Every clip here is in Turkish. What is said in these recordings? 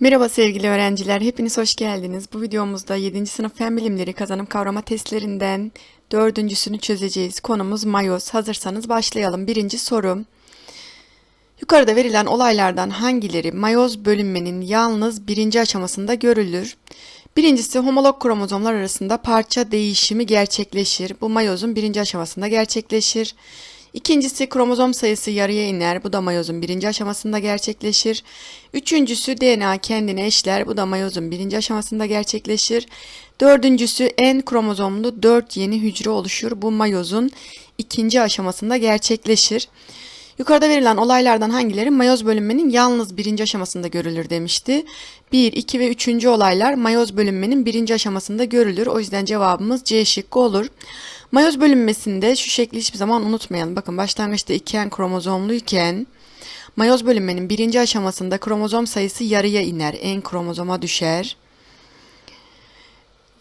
Merhaba sevgili öğrenciler, hepiniz hoş geldiniz. Bu videomuzda 7. sınıf fen bilimleri kazanım kavrama testlerinden dördüncüsünü çözeceğiz. Konumuz mayoz. Hazırsanız başlayalım. Birinci soru. Yukarıda verilen olaylardan hangileri mayoz bölünmenin yalnız birinci aşamasında görülür? Birincisi homolog kromozomlar arasında parça değişimi gerçekleşir. Bu mayozun birinci aşamasında gerçekleşir. İkincisi kromozom sayısı yarıya iner. Bu da mayozun birinci aşamasında gerçekleşir. Üçüncüsü DNA kendine eşler. Bu da mayozun birinci aşamasında gerçekleşir. Dördüncüsü en kromozomlu dört yeni hücre oluşur. Bu mayozun ikinci aşamasında gerçekleşir. Yukarıda verilen olaylardan hangileri mayoz bölünmenin yalnız birinci aşamasında görülür demişti. 1, 2 ve 3. olaylar mayoz bölünmenin birinci aşamasında görülür. O yüzden cevabımız C şıkkı olur. Mayoz bölünmesinde şu şekli hiçbir zaman unutmayalım. Bakın başlangıçta 2N kromozomluyken mayoz bölünmenin birinci aşamasında kromozom sayısı yarıya iner. N kromozoma düşer.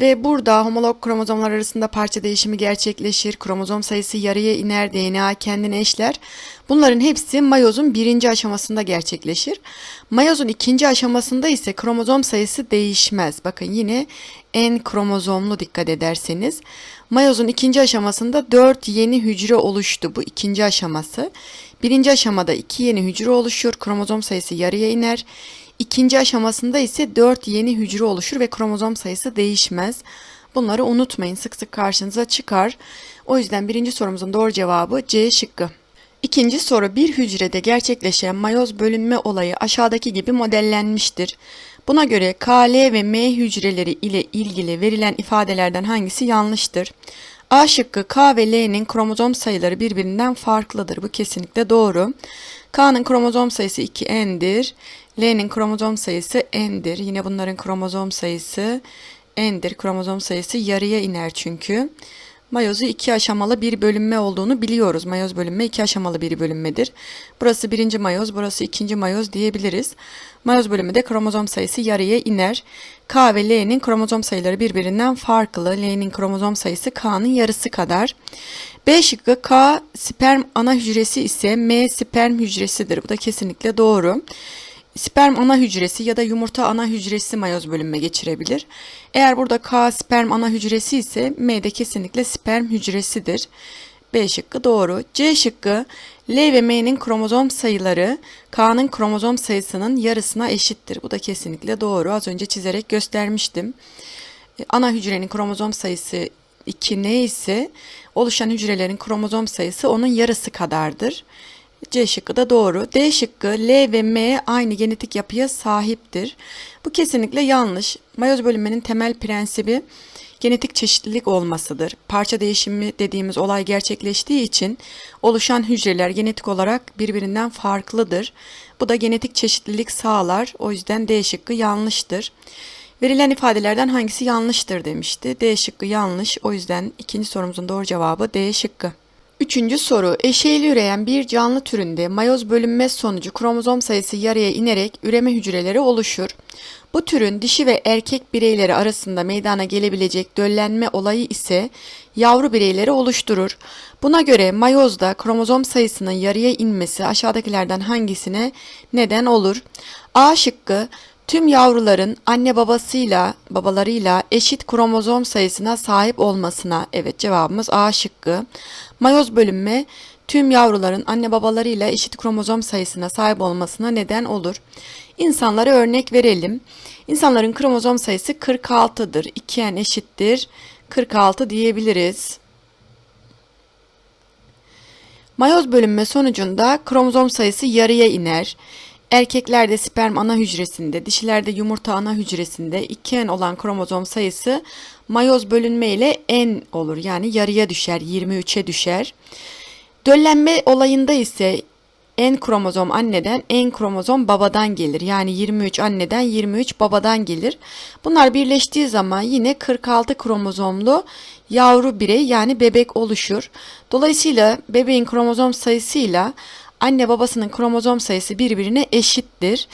Ve burada homolog kromozomlar arasında parça değişimi gerçekleşir. Kromozom sayısı yarıya iner, DNA kendine eşler. Bunların hepsi mayozun birinci aşamasında gerçekleşir. Mayozun ikinci aşamasında ise kromozom sayısı değişmez. Bakın yine N kromozomlu dikkat ederseniz. Mayozun ikinci aşamasında 4 yeni hücre oluştu. Bu ikinci aşaması. Birinci aşamada 2 yeni hücre oluşur. Kromozom sayısı yarıya iner. İkinci aşamasında ise 4 yeni hücre oluşur ve kromozom sayısı değişmez. Bunları unutmayın sık sık karşınıza çıkar. O yüzden birinci sorumuzun doğru cevabı C şıkkı. İkinci soru bir hücrede gerçekleşen mayoz bölünme olayı aşağıdaki gibi modellenmiştir. Buna göre K, L ve M hücreleri ile ilgili verilen ifadelerden hangisi yanlıştır? A şıkkı K ve L'nin kromozom sayıları birbirinden farklıdır. Bu kesinlikle doğru. K'nın kromozom sayısı 2N'dir. L'nin kromozom sayısı N'dir. Yine bunların kromozom sayısı N'dir. Kromozom sayısı yarıya iner çünkü. Mayozu iki aşamalı bir bölünme olduğunu biliyoruz. Mayoz bölünme iki aşamalı bir bölünmedir. Burası birinci mayoz, burası ikinci mayoz diyebiliriz. Mayoz bölümünde kromozom sayısı yarıya iner. K ve L'nin kromozom sayıları birbirinden farklı. L'nin kromozom sayısı K'nın yarısı kadar. B şıkkı K sperm ana hücresi ise M sperm hücresidir. Bu da kesinlikle doğru. Sperm ana hücresi ya da yumurta ana hücresi mayoz bölünme geçirebilir. Eğer burada K sperm ana hücresi ise M de kesinlikle sperm hücresidir. B şıkkı doğru. C şıkkı L ve M'nin kromozom sayıları K'nın kromozom sayısının yarısına eşittir. Bu da kesinlikle doğru. Az önce çizerek göstermiştim. E, ana hücrenin kromozom sayısı 2 ne ise oluşan hücrelerin kromozom sayısı onun yarısı kadardır. C şıkkı da doğru. D şıkkı L ve M aynı genetik yapıya sahiptir. Bu kesinlikle yanlış. Mayoz bölünmenin temel prensibi genetik çeşitlilik olmasıdır. Parça değişimi dediğimiz olay gerçekleştiği için oluşan hücreler genetik olarak birbirinden farklıdır. Bu da genetik çeşitlilik sağlar. O yüzden D şıkkı yanlıştır. Verilen ifadelerden hangisi yanlıştır demişti. D şıkkı yanlış. O yüzden ikinci sorumuzun doğru cevabı D şıkkı. Üçüncü soru, eşeğli üreyen bir canlı türünde mayoz bölünme sonucu kromozom sayısı yarıya inerek üreme hücreleri oluşur. Bu türün dişi ve erkek bireyleri arasında meydana gelebilecek döllenme olayı ise yavru bireyleri oluşturur. Buna göre mayozda kromozom sayısının yarıya inmesi aşağıdakilerden hangisine neden olur? A şıkkı tüm yavruların anne babasıyla babalarıyla eşit kromozom sayısına sahip olmasına evet cevabımız A şıkkı. Mayoz bölünme tüm yavruların anne babalarıyla eşit kromozom sayısına sahip olmasına neden olur. İnsanlara örnek verelim. İnsanların kromozom sayısı 46'dır. 2n eşittir 46 diyebiliriz. Mayoz bölünme sonucunda kromozom sayısı yarıya iner. Erkeklerde sperm ana hücresinde, dişilerde yumurta ana hücresinde 2n olan kromozom sayısı mayoz bölünme ile n olur. Yani yarıya düşer, 23'e düşer. Döllenme olayında ise N kromozom anneden, N kromozom babadan gelir. Yani 23 anneden, 23 babadan gelir. Bunlar birleştiği zaman yine 46 kromozomlu yavru birey yani bebek oluşur. Dolayısıyla bebeğin kromozom sayısıyla anne babasının kromozom sayısı birbirine eşittir.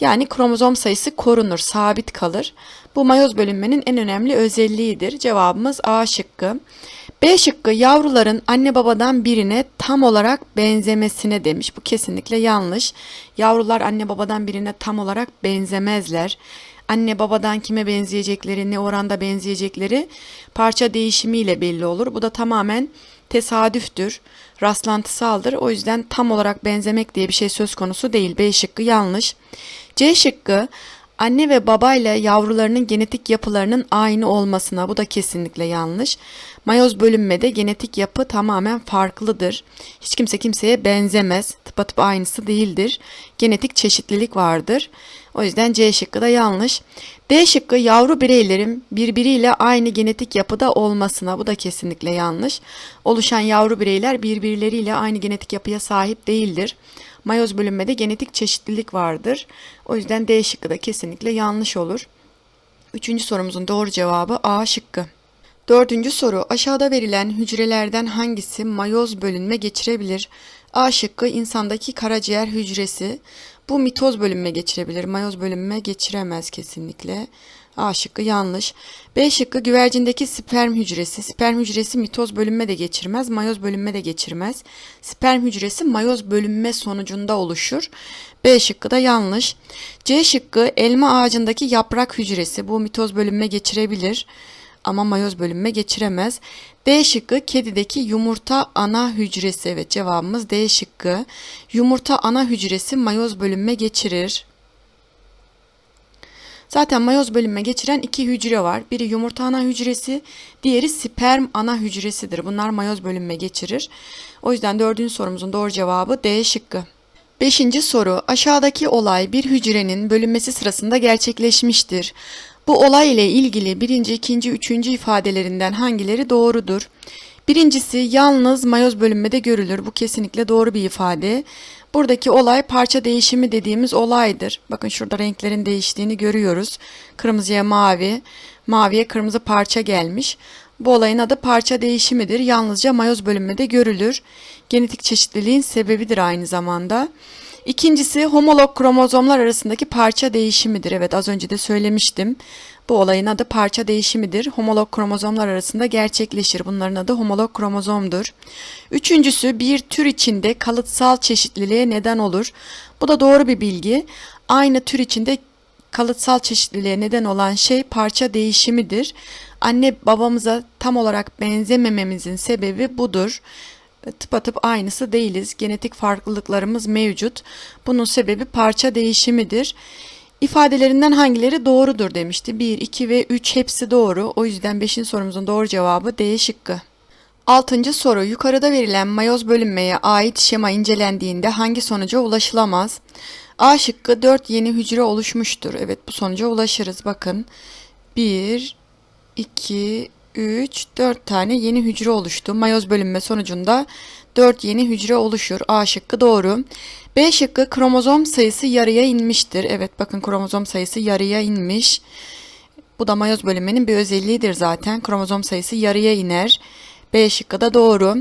Yani kromozom sayısı korunur, sabit kalır. Bu mayoz bölünmenin en önemli özelliğidir. Cevabımız A şıkkı. B şıkkı yavruların anne babadan birine tam olarak benzemesine demiş. Bu kesinlikle yanlış. Yavrular anne babadan birine tam olarak benzemezler. Anne babadan kime benzeyecekleri, ne oranda benzeyecekleri parça değişimiyle belli olur. Bu da tamamen tesadüftür, rastlantısaldır. O yüzden tam olarak benzemek diye bir şey söz konusu değil. B şıkkı yanlış. C şıkkı anne ve babayla yavrularının genetik yapılarının aynı olmasına bu da kesinlikle yanlış. Mayoz bölünmede genetik yapı tamamen farklıdır. Hiç kimse kimseye benzemez. Tıpatıp aynısı değildir. Genetik çeşitlilik vardır. O yüzden C şıkkı da yanlış. D şıkkı yavru bireylerin birbiriyle aynı genetik yapıda olmasına bu da kesinlikle yanlış. Oluşan yavru bireyler birbirleriyle aynı genetik yapıya sahip değildir. Mayoz bölünmede genetik çeşitlilik vardır. O yüzden D şıkkı da kesinlikle yanlış olur. Üçüncü sorumuzun doğru cevabı A şıkkı. Dördüncü soru aşağıda verilen hücrelerden hangisi mayoz bölünme geçirebilir? A şıkkı insandaki karaciğer hücresi. Bu mitoz bölünme geçirebilir. Mayoz bölünme geçiremez kesinlikle. A şıkkı yanlış. B şıkkı güvercindeki sperm hücresi. Sperm hücresi mitoz bölünme de geçirmez. Mayoz bölünme de geçirmez. Sperm hücresi mayoz bölünme sonucunda oluşur. B şıkkı da yanlış. C şıkkı elma ağacındaki yaprak hücresi. Bu mitoz bölünme geçirebilir ama mayoz bölünme geçiremez. D şıkkı kedideki yumurta ana hücresi. Evet cevabımız D şıkkı. Yumurta ana hücresi mayoz bölünme geçirir. Zaten mayoz bölünme geçiren iki hücre var. Biri yumurta ana hücresi, diğeri sperm ana hücresidir. Bunlar mayoz bölünme geçirir. O yüzden dördüncü sorumuzun doğru cevabı D şıkkı. Beşinci soru. Aşağıdaki olay bir hücrenin bölünmesi sırasında gerçekleşmiştir. Bu olay ile ilgili birinci, ikinci, üçüncü ifadelerinden hangileri doğrudur? Birincisi yalnız mayoz bölünmede görülür. Bu kesinlikle doğru bir ifade. Buradaki olay parça değişimi dediğimiz olaydır. Bakın şurada renklerin değiştiğini görüyoruz. Kırmızıya mavi, maviye kırmızı parça gelmiş. Bu olayın adı parça değişimidir. Yalnızca mayoz bölünmede görülür. Genetik çeşitliliğin sebebidir aynı zamanda. İkincisi homolog kromozomlar arasındaki parça değişimidir. Evet az önce de söylemiştim. Bu olayın adı parça değişimidir. Homolog kromozomlar arasında gerçekleşir. Bunların adı homolog kromozomdur. Üçüncüsü bir tür içinde kalıtsal çeşitliliğe neden olur. Bu da doğru bir bilgi. Aynı tür içinde kalıtsal çeşitliliğe neden olan şey parça değişimidir. Anne babamıza tam olarak benzemememizin sebebi budur tıpatıp aynısı değiliz. Genetik farklılıklarımız mevcut. Bunun sebebi parça değişimidir. İfadelerinden hangileri doğrudur demişti. 1, 2 ve 3 hepsi doğru. O yüzden 5. sorumuzun doğru cevabı D şıkkı. Altıncı soru yukarıda verilen mayoz bölünmeye ait şema incelendiğinde hangi sonuca ulaşılamaz? A şıkkı 4 yeni hücre oluşmuştur. Evet bu sonuca ulaşırız. Bakın 1, 2, 3, 4 tane yeni hücre oluştu. Mayoz bölünme sonucunda 4 yeni hücre oluşur. A şıkkı doğru. B şıkkı kromozom sayısı yarıya inmiştir. Evet bakın kromozom sayısı yarıya inmiş. Bu da mayoz bölünmenin bir özelliğidir zaten. Kromozom sayısı yarıya iner. B şıkkı da doğru.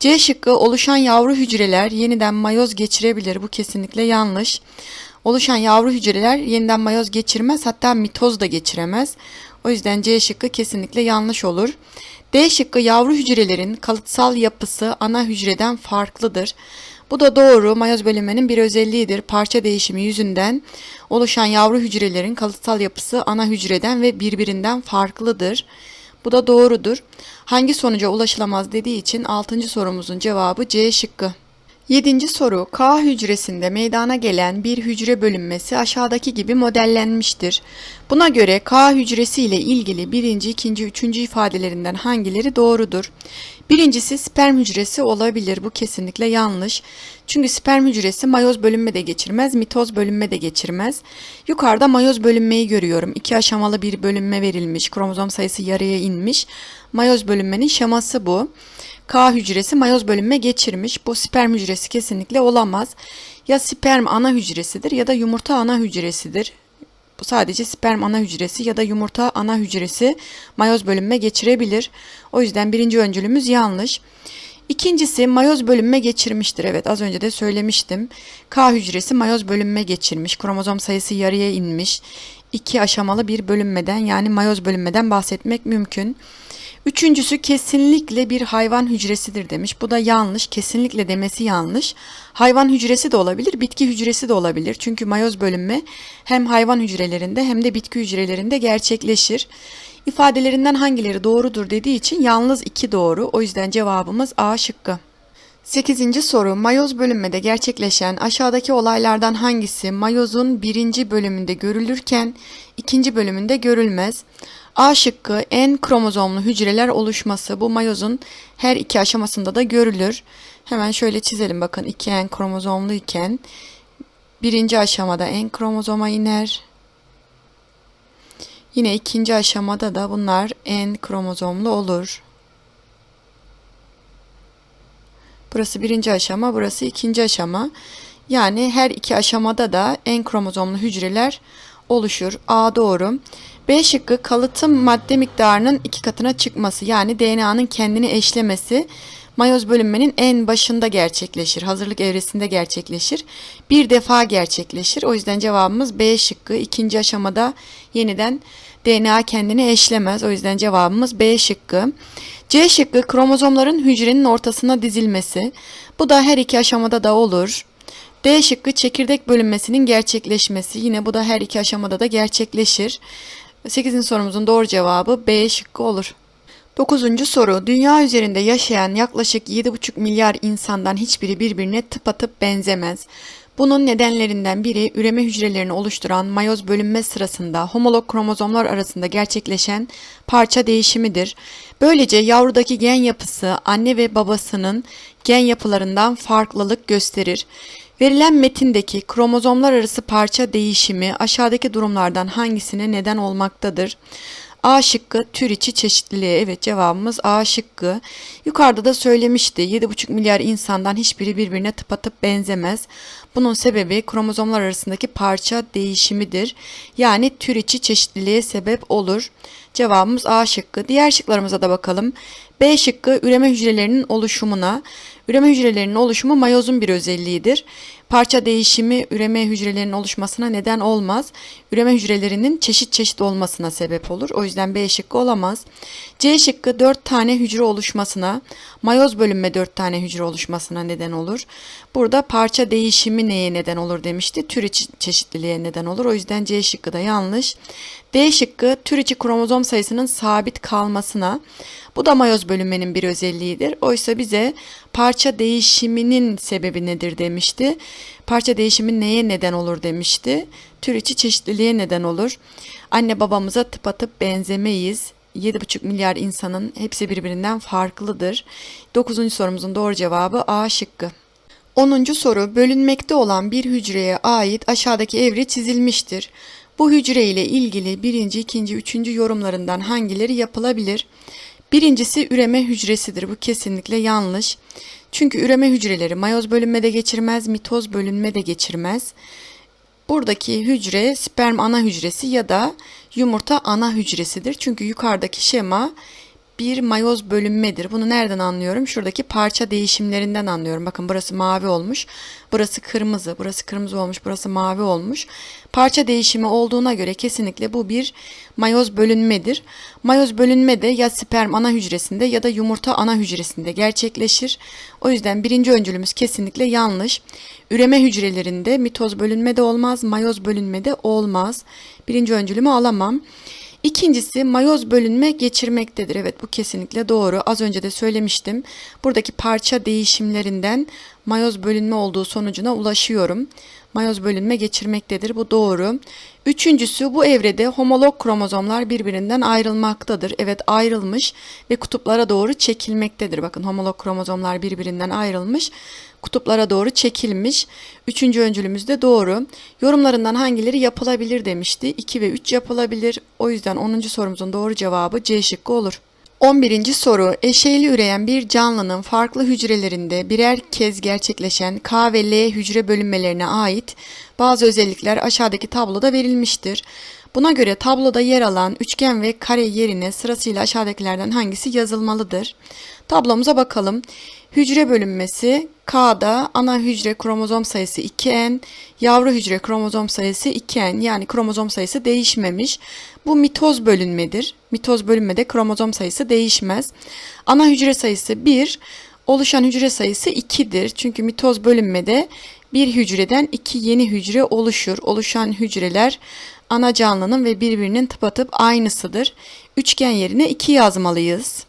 C şıkkı oluşan yavru hücreler yeniden mayoz geçirebilir. Bu kesinlikle yanlış. Oluşan yavru hücreler yeniden mayoz geçirmez hatta mitoz da geçiremez. O yüzden C şıkkı kesinlikle yanlış olur. D şıkkı yavru hücrelerin kalıtsal yapısı ana hücreden farklıdır. Bu da doğru. Mayoz bölünmenin bir özelliğidir. Parça değişimi yüzünden oluşan yavru hücrelerin kalıtsal yapısı ana hücreden ve birbirinden farklıdır. Bu da doğrudur. Hangi sonuca ulaşılamaz dediği için 6. sorumuzun cevabı C şıkkı. Yedinci soru K hücresinde meydana gelen bir hücre bölünmesi aşağıdaki gibi modellenmiştir. Buna göre K hücresi ile ilgili birinci, ikinci, üçüncü ifadelerinden hangileri doğrudur? Birincisi sperm hücresi olabilir. Bu kesinlikle yanlış. Çünkü sperm hücresi mayoz bölünme de geçirmez, mitoz bölünme de geçirmez. Yukarıda mayoz bölünmeyi görüyorum. İki aşamalı bir bölünme verilmiş. Kromozom sayısı yarıya inmiş. Mayoz bölünmenin şeması bu. K hücresi mayoz bölünme geçirmiş. Bu sperm hücresi kesinlikle olamaz. Ya sperm ana hücresidir ya da yumurta ana hücresidir. Bu sadece sperm ana hücresi ya da yumurta ana hücresi mayoz bölünme geçirebilir. O yüzden birinci öncülümüz yanlış. İkincisi mayoz bölünme geçirmiştir. Evet az önce de söylemiştim. K hücresi mayoz bölünme geçirmiş. Kromozom sayısı yarıya inmiş. İki aşamalı bir bölünmeden yani mayoz bölünmeden bahsetmek mümkün. Üçüncüsü kesinlikle bir hayvan hücresidir demiş. Bu da yanlış. Kesinlikle demesi yanlış. Hayvan hücresi de olabilir, bitki hücresi de olabilir. Çünkü mayoz bölünme hem hayvan hücrelerinde hem de bitki hücrelerinde gerçekleşir. İfadelerinden hangileri doğrudur dediği için yalnız iki doğru. O yüzden cevabımız A şıkkı. 8. soru mayoz bölünmede gerçekleşen aşağıdaki olaylardan hangisi mayozun birinci bölümünde görülürken ikinci bölümünde görülmez? A şıkkı en kromozomlu hücreler oluşması bu mayozun her iki aşamasında da görülür. Hemen şöyle çizelim bakın iki en kromozomlu iken birinci aşamada en kromozoma iner. Yine ikinci aşamada da bunlar en kromozomlu olur. Burası birinci aşama, burası ikinci aşama. Yani her iki aşamada da en kromozomlu hücreler oluşur. A doğru. B şıkkı kalıtım madde miktarının iki katına çıkması yani DNA'nın kendini eşlemesi mayoz bölünmenin en başında gerçekleşir. Hazırlık evresinde gerçekleşir. Bir defa gerçekleşir. O yüzden cevabımız B şıkkı. İkinci aşamada yeniden DNA kendini eşlemez. O yüzden cevabımız B şıkkı. C şıkkı kromozomların hücrenin ortasına dizilmesi. Bu da her iki aşamada da olur. D şıkkı çekirdek bölünmesinin gerçekleşmesi. Yine bu da her iki aşamada da gerçekleşir. 8. sorumuzun doğru cevabı B şıkkı olur. 9. soru. Dünya üzerinde yaşayan yaklaşık 7,5 milyar insandan hiçbiri birbirine tıpatıp benzemez. Bunun nedenlerinden biri üreme hücrelerini oluşturan mayoz bölünme sırasında homolog kromozomlar arasında gerçekleşen parça değişimidir. Böylece yavrudaki gen yapısı anne ve babasının gen yapılarından farklılık gösterir. Verilen metindeki kromozomlar arası parça değişimi aşağıdaki durumlardan hangisine neden olmaktadır? A şıkkı tür içi çeşitliliğe. Evet cevabımız A şıkkı. Yukarıda da söylemişti. 7,5 milyar insandan hiçbiri birbirine tıpatıp benzemez. Bunun sebebi kromozomlar arasındaki parça değişimidir. Yani tür içi çeşitliliğe sebep olur. Cevabımız A şıkkı. Diğer şıklarımıza da bakalım. B şıkkı üreme hücrelerinin oluşumuna. Üreme hücrelerinin oluşumu mayozun bir özelliğidir. Parça değişimi üreme hücrelerinin oluşmasına neden olmaz. Üreme hücrelerinin çeşit çeşit olmasına sebep olur. O yüzden B şıkkı olamaz. C şıkkı 4 tane hücre oluşmasına, mayoz bölünme 4 tane hücre oluşmasına neden olur. Burada parça değişimi neye neden olur demişti. Tür çeşitliliğe neden olur. O yüzden C şıkkı da yanlış. D şıkkı tür içi kromozom sayısının sabit kalmasına. Bu da mayoz bölünmenin bir özelliğidir. Oysa bize parça değişiminin sebebi nedir demişti. Parça değişimi neye neden olur demişti. Tür içi çeşitliliğe neden olur. Anne babamıza tıpatıp benzemeyiz. 7,5 milyar insanın hepsi birbirinden farklıdır. 9. sorumuzun doğru cevabı A şıkkı. 10. soru bölünmekte olan bir hücreye ait aşağıdaki evre çizilmiştir. Bu hücre ile ilgili birinci, ikinci, üçüncü yorumlarından hangileri yapılabilir? Birincisi üreme hücresidir. Bu kesinlikle yanlış. Çünkü üreme hücreleri mayoz bölünme de geçirmez, mitoz bölünme de geçirmez. Buradaki hücre sperm ana hücresi ya da yumurta ana hücresidir. Çünkü yukarıdaki şema bir mayoz bölünmedir. Bunu nereden anlıyorum? Şuradaki parça değişimlerinden anlıyorum. Bakın burası mavi olmuş, burası kırmızı, burası kırmızı olmuş, burası mavi olmuş. Parça değişimi olduğuna göre kesinlikle bu bir mayoz bölünmedir. Mayoz bölünme de ya sperm ana hücresinde ya da yumurta ana hücresinde gerçekleşir. O yüzden birinci öncülümüz kesinlikle yanlış. Üreme hücrelerinde mitoz bölünme de olmaz, mayoz bölünme de olmaz. Birinci öncülümü alamam. İkincisi mayoz bölünme geçirmektedir. Evet bu kesinlikle doğru. Az önce de söylemiştim. Buradaki parça değişimlerinden mayoz bölünme olduğu sonucuna ulaşıyorum. Mayoz bölünme geçirmektedir. Bu doğru. Üçüncüsü bu evrede homolog kromozomlar birbirinden ayrılmaktadır. Evet ayrılmış ve kutuplara doğru çekilmektedir. Bakın homolog kromozomlar birbirinden ayrılmış, kutuplara doğru çekilmiş. Üçüncü öncülümüz de doğru. Yorumlarından hangileri yapılabilir demişti. 2 ve 3 yapılabilir. O yüzden 10. sorumuzun doğru cevabı C şıkkı olur. 11. soru eşeyli üreyen bir canlının farklı hücrelerinde birer kez gerçekleşen K ve L hücre bölünmelerine ait bazı özellikler aşağıdaki tabloda verilmiştir. Buna göre tabloda yer alan üçgen ve kare yerine sırasıyla aşağıdakilerden hangisi yazılmalıdır? Tablomuza bakalım. Hücre bölünmesi K'da ana hücre kromozom sayısı 2N, yavru hücre kromozom sayısı 2N yani kromozom sayısı değişmemiş. Bu mitoz bölünmedir. Mitoz bölünmede kromozom sayısı değişmez. Ana hücre sayısı 1, oluşan hücre sayısı 2'dir. Çünkü mitoz bölünmede bir hücreden iki yeni hücre oluşur. Oluşan hücreler ana canlının ve birbirinin tıpatıp aynısıdır. Üçgen yerine 2 yazmalıyız.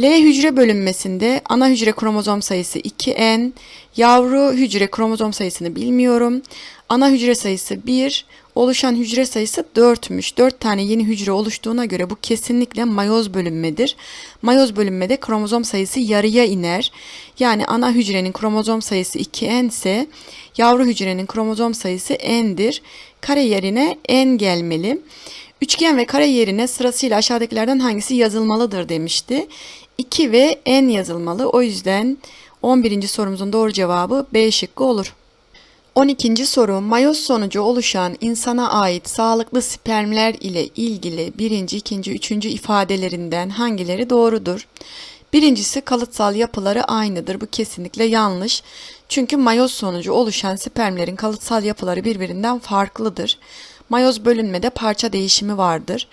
L hücre bölünmesinde ana hücre kromozom sayısı 2N, yavru hücre kromozom sayısını bilmiyorum. Ana hücre sayısı 1, oluşan hücre sayısı 4'müş. 4 tane yeni hücre oluştuğuna göre bu kesinlikle mayoz bölünmedir. Mayoz bölünmede kromozom sayısı yarıya iner. Yani ana hücrenin kromozom sayısı 2N ise yavru hücrenin kromozom sayısı N'dir. Kare yerine N gelmeli. Üçgen ve kare yerine sırasıyla aşağıdakilerden hangisi yazılmalıdır demişti. 2 ve n yazılmalı. O yüzden 11. sorumuzun doğru cevabı B şıkkı olur. 12. soru mayoz sonucu oluşan insana ait sağlıklı spermler ile ilgili birinci, ikinci, üçüncü ifadelerinden hangileri doğrudur? Birincisi kalıtsal yapıları aynıdır. Bu kesinlikle yanlış. Çünkü mayoz sonucu oluşan spermlerin kalıtsal yapıları birbirinden farklıdır. Mayoz bölünmede parça değişimi vardır.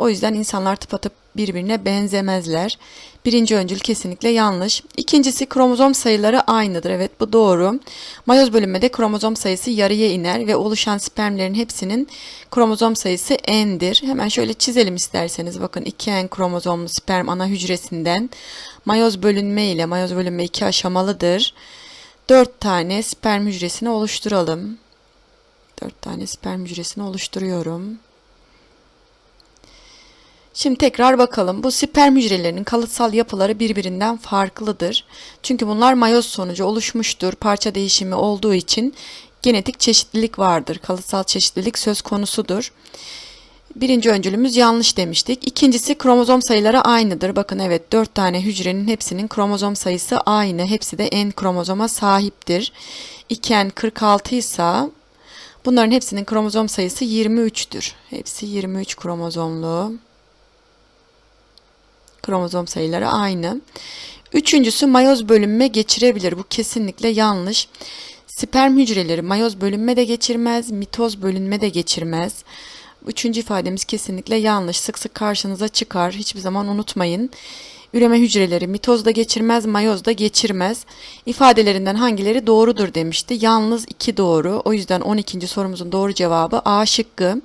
O yüzden insanlar tıpatıp birbirine benzemezler. Birinci öncül kesinlikle yanlış. İkincisi kromozom sayıları aynıdır. Evet bu doğru. Mayoz bölünmede kromozom sayısı yarıya iner ve oluşan spermlerin hepsinin kromozom sayısı n'dir. Hemen şöyle çizelim isterseniz. Bakın 2n kromozomlu sperm ana hücresinden mayoz bölünme ile mayoz bölünme iki aşamalıdır. 4 tane sperm hücresini oluşturalım. 4 tane sperm hücresini oluşturuyorum. Şimdi tekrar bakalım. Bu sperm hücrelerinin kalıtsal yapıları birbirinden farklıdır. Çünkü bunlar mayoz sonucu oluşmuştur. Parça değişimi olduğu için genetik çeşitlilik vardır. Kalıtsal çeşitlilik söz konusudur. Birinci öncülümüz yanlış demiştik. İkincisi kromozom sayıları aynıdır. Bakın evet 4 tane hücrenin hepsinin kromozom sayısı aynı. Hepsi de N kromozoma sahiptir. 2N 46 ise bunların hepsinin kromozom sayısı 23'tür. Hepsi 23 kromozomlu. Kromozom sayıları aynı. Üçüncüsü mayoz bölünme geçirebilir. Bu kesinlikle yanlış. Sperm hücreleri mayoz bölünme de geçirmez, mitoz bölünme de geçirmez. Üçüncü ifademiz kesinlikle yanlış. Sık sık karşınıza çıkar. Hiçbir zaman unutmayın. Üreme hücreleri mitoz da geçirmez, mayoz da geçirmez. İfadelerinden hangileri doğrudur demişti. Yalnız iki doğru. O yüzden 12. sorumuzun doğru cevabı A şıkkı.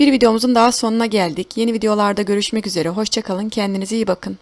Bir videomuzun daha sonuna geldik. Yeni videolarda görüşmek üzere. Hoşçakalın. Kendinize iyi bakın.